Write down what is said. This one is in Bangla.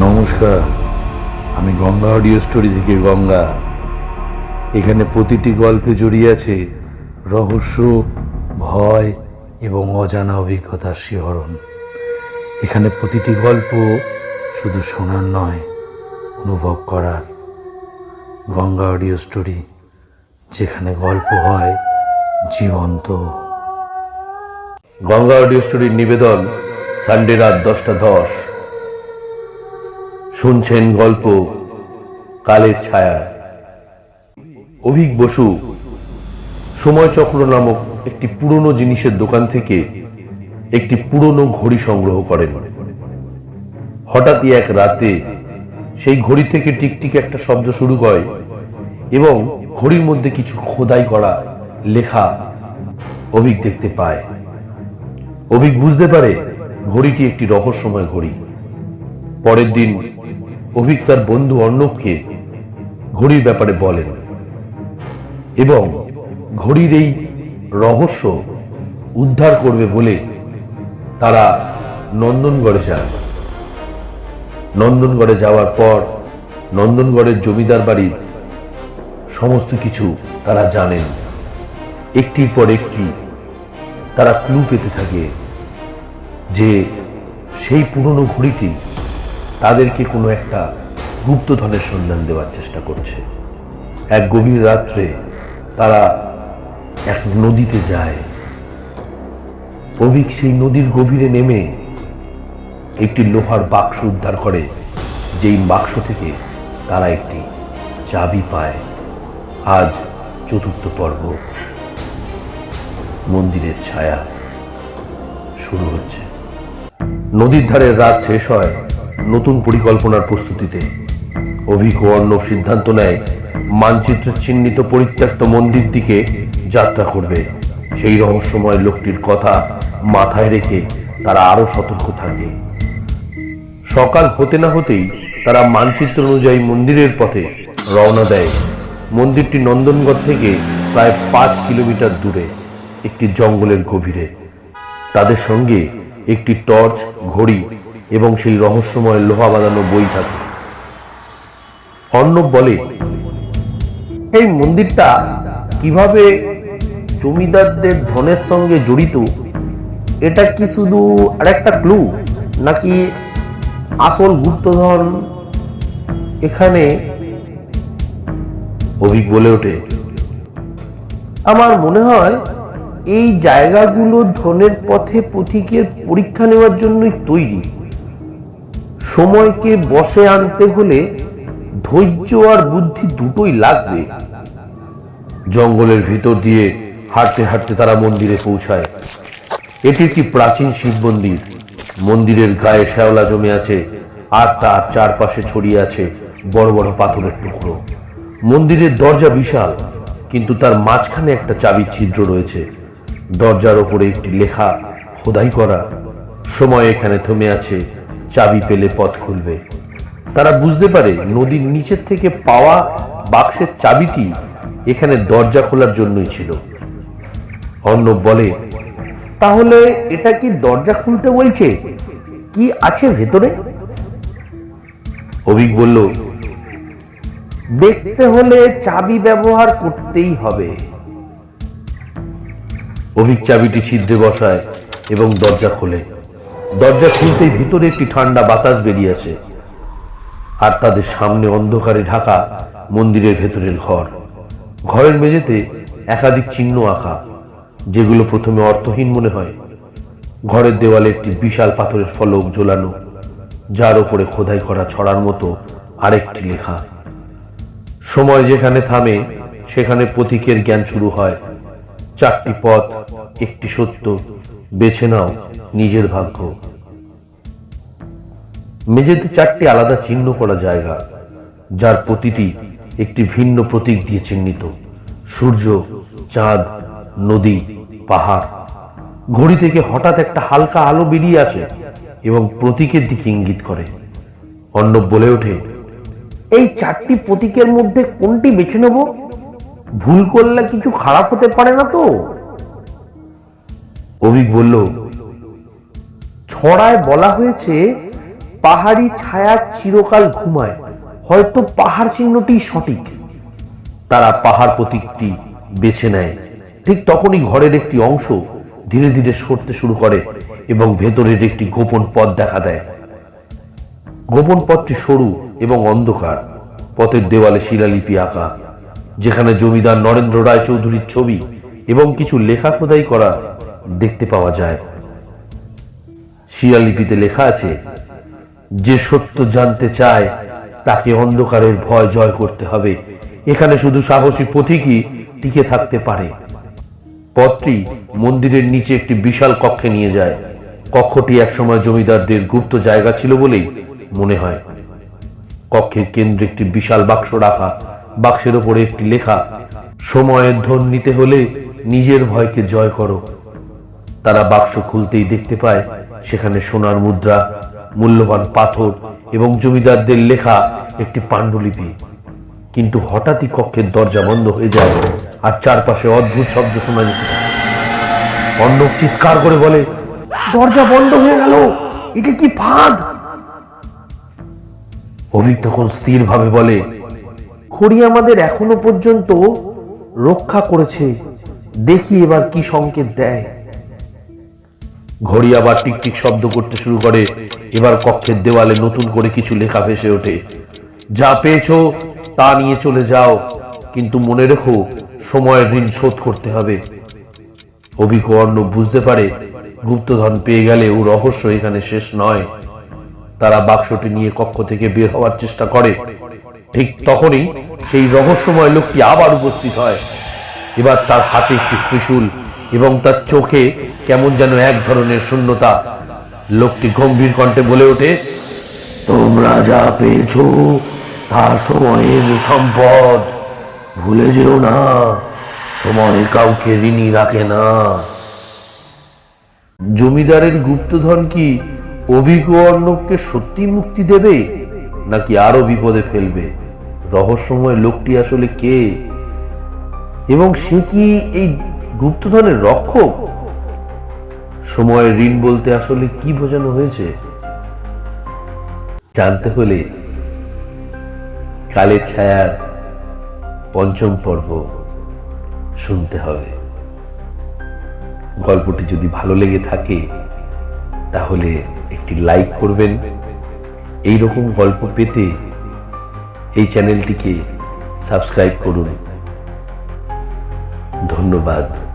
নমস্কার, আমি গঙ্গা অডিও স্টোরি থেকে গঙ্গা। এখানে প্রতিটি গল্পে জড়িয়ে আছে রহস্য, ভয় এবং অজানা অভিজ্ঞতার শিহরণ। এখানে প্রতিটি গল্প শুধু শোনার নয়, অনুভব করার। গঙ্গা অডিও স্টোরি, যেখানে গল্প হয় জীবন্ত। গঙ্গা অডিও স্টোরির নিবেদন সানডে রাত দশটা দশ। শুনছেন গল্প কালের ছায়া। অভিক বসু সময়চক্র নামক একটি পুরনো জিনিসের দোকান থেকে একটি পুরনো ঘড়ি সংগ্রহ করেন। হঠাৎই এক রাতে সেই ঘড়ি থেকে টিকটিক একটা শব্দ শুরু হয় এবং ঘড়ির মধ্যে কিছু খোদাই করা লেখা অভিক দেখতে পায়। অভিক বুঝতে পারে ঘড়িটি একটি রহস্যময় ঘড়ি। পরের দিন অভিক তার বন্ধু অর্ণবকে ঘড়ির ব্যাপারে বলেন। এবং ঘড়ির এই রহস্য উদ্ধার করবে বলে তারা নন্দনগড়ে যান নন্দনগড়ে যাওয়ার পর নন্দনগড়ের জমিদার বাড়ির সমস্ত কিছু তারা জানেন। একটির পর একটি তারা ক্লু পেতে থাকে যে সেই পুরনো ঘড়িটি তাদেরকে কোনো একটা গুপ্ত গুপ্তধনের সন্ধান দেওয়ার চেষ্টা করছে। এক গভীর রাত্রে তারা এক নদীতে যায়। অভিক সেই নদীর গভীরে নেমে একটি লোহার বাক্স উদ্ধার করে, যেই বাক্স থেকে তারা একটি চাবি পায়। আজ চতুর্থ পর্ব। মন্দিরের ছায়া শুরু হচ্ছে। নদীর ধারের রাত শেষ হয়। নতুন পরিকল্পনার প্রস্তুতিতে। অভিক অর্ণব সিদ্ধান্ত নেয়, মানচিত্র চিহ্নিত পরিত্যক্ত মন্দির দিকে যাত্রা করবে। সেই রহস্যময় লোকটির কথা মাথায় রেখে তারা আরও সতর্ক থাকে। সকাল হতে না হতেই তারা মানচিত্র অনুযায়ী মন্দিরের পথে রওনা দেয়। মন্দিরটি নন্দনগড় থেকে প্রায় পাঁচ কিলোমিটার দূরে, একটি জঙ্গলের গভীরে। তাদের সঙ্গে একটি টর্চ, ঘড়ি এবং সেই রহস্যময় লোহা বাঁধানো বই থাকে। অর্ণব বলে, এই মন্দিরটা কীভাবে জমিদারদের ধনের সঙ্গে জড়িত? এটা কি শুধু আরেকটা ক্লু নাকি আসল গুপ্তধন এখানে? অভিক বলে ওঠে, আমার মনে হয় এই জায়গাগুলো ধনের পথে পথিকের পরীক্ষা নেওয়ার জন্যই তৈরি। সময়কে বসে আনতে হলে ধৈর্য আর বুদ্ধি দুটোই লাগবে। জঙ্গলের ভিতর দিয়ে হাঁটতে হাঁটতে তারা মন্দিরে পৌঁছায়। এটি একটি প্রাচীন শিব মন্দির। মন্দিরের গায়ে শ্যাওলা জমে আছে আর তার চারপাশে ছড়িয়ে আছে বড় বড় পাথরের টুকরো। মন্দিরের দরজা বিশাল, কিন্তু তার মাঝখানে একটা চাবি ছিদ্র রয়েছে। দরজার ওপরে একটি লেখা, খোদাই করা। সময় এখানে থেমে আছে চাবি পেলে পথ খুলবে। তারা বুঝতে পারে নদীর নিচের থেকে পাওয়া বাক্সের চাবিটি এখানে দরজা খোলার জন্যই ছিল। অর্ণব বলে, তাহলে এটা কি দরজা খুলতে বলছে? কি আছে ভেতরে? অভিক বলল, দেখতে হলে চাবি ব্যবহার করতেই হবে। অভিক চাবিটি ছিদ্রে বসায় এবং দরজা খোলে। দরজা খুলতেই ভিতরে একটি ঠান্ডা বাতাস বেরিয়ে আসে। আর তাদের সামনে অন্ধকারে ঢাকা মন্দিরের ভেতরের ঘর। ঘরের মেঝেতে একাধিক চিহ্ন আঁকা, যেগুলো প্রথমে অর্থহীন মনে হয়। ঘরের দেওয়ালে একটি বিশাল পাথরের ফলক ঝোলানো, যার ওপরে খোদাই করা ছড়ার মতো আরেকটি লেখা। সময় যেখানে থামে, সেখানে প্রতীকের জ্ঞান শুরু হয়। চারটি পথ, একটি সত্য বেছে নাও নিজের ভাগ্য। মেঝেতে চারটি আলাদা চিহ্ন করা জায়গা, যার প্রতিটি একটি ভিন্ন প্রতীক দিয়ে চিহ্নিত। সূর্য, চাঁদ, নদী, পাহাড়। ঘড়ি থেকে হঠাৎ একটা হালকা আলো বেরিয়ে আসে এবং প্রতীকের দিকে ইঙ্গিত করে। অর্ণব বলে ওঠে, এই চারটি প্রতীকের মধ্যে কোনটি বেছে নেব? ভুল করলে কিছু খারাপ হতে পারে না তো? অভিক বলল ছড়ায় বলা হয়েছে পাহাড়ি ছায়া চিরকাল ঘুমায় হয়তো পাহাড় চিহ্নটি সঠিক। তারা পাহাড় প্রতীকটি বেছে নেয়। ঠিক তখনই ঘরের একটি অংশ ধীরে ধীরে সরতে শুরু করে এবং ভেতরের একটি গোপন পথ দেখা দেয়। গোপন পথটি সরু এবং অন্ধকার পথের দেওয়ালে শিলালিপি আঁকা যেখানে জমিদার নরেন্দ্র রায় চৌধুরীর ছবি এবং কিছু লেখা খোদাই করা দেখতে পাওয়া যায়। শিলালিপিতে লেখা আছে, যে সত্য জানতে চায়, তাকে অন্ধকারের ভয় জয় করতে হবে। এখানে শুধু সাহসী পথিকই টিকে থাকতে পারে। পথটি মন্দিরের নিচে একটি বিশাল কক্ষে নিয়ে যায়। কক্ষটি একসময় জমিদারদের গুপ্ত জায়গা ছিল বলেই মনে হয়। কক্ষের কেন্দ্রে একটি বিশাল বাক্স রাখা। বাক্সের ওপরে একটি লেখা, সময়ের ধন নিতে হলে নিজের ভয়কে জয় করো। তারা বাক্স খুলতেই দেখতে পায় সেখানে সোনার মুদ্রা, মূল্যবান পাথর এবং জমিদারদের লেখা একটি পাণ্ডুলিপি। কিন্তু হঠাৎই কক্ষের দরজা বন্ধ হয়ে যায় আর চারপাশে অদ্ভুত শব্দ শোনা যেতে। অর্ণব চিৎকার করে বলে, দরজা বন্ধ হয়ে গেল, এটা কি ফাঁদ? অভিক তখন স্থিরভাবে বলে, খড়ি আমাদের এখনও পর্যন্ত রক্ষা করেছে। দেখি এবার কি সংকেত দেয়। ঘড়ি আবার টিকটিক শব্দ করতে শুরু করে। এবার কক্ষের দেওয়ালে নতুন করে কিছু লেখা ভেসে ওঠে। যা পেয়েছ তা নিয়ে চলে যাও, কিন্তু মনে রেখো, সময়ের ঋণ শোধ করতে হবে। অভিজ্ঞ অর্ণব বুঝতে পারে, গুপ্তধন পেয়ে গেলে ও রহস্য এখানে শেষ নয়। তারা বাক্সটি নিয়ে কক্ষ থেকে বের হওয়ার চেষ্টা করে। ঠিক তখনই সেই রহস্যময় লোকটি আবার উপস্থিত হয়। এবার তার হাতে একটি ত্রিশূল এবং তার চোখে কেমন যেন এক ধরনের শূন্যতা। লোকটি গম্ভীর কণ্ঠে বলে ওঠে, তোমরা যা পেয়েছ তা সময়ের সম্পদ। ভুলে যেও না, সময় কাউকে ঋণী রাখে না। জমিদারের গুপ্তধন কি অভিজ্ঞ অর্ণবকে সত্যি মুক্তি দেবে, নাকি আরও বিপদে ফেলবে? রহস্যময় লোকটি আসলে কে? এবং সে কি এই গুপ্তধনের রক্ষক? সময়ের ঋণ বলতে আসলে কি বোঝানো হয়েছে? জানতে হলে কালের ছায়ার পঞ্চম পর্ব শুনতে হবে। গল্পটি যদি ভালো লেগে থাকে, তাহলে একটি লাইক করবেন। এই রকম গল্প পেতে এই চ্যানেলটিকে সাবস্ক্রাইব করুন। ধন্যবাদ।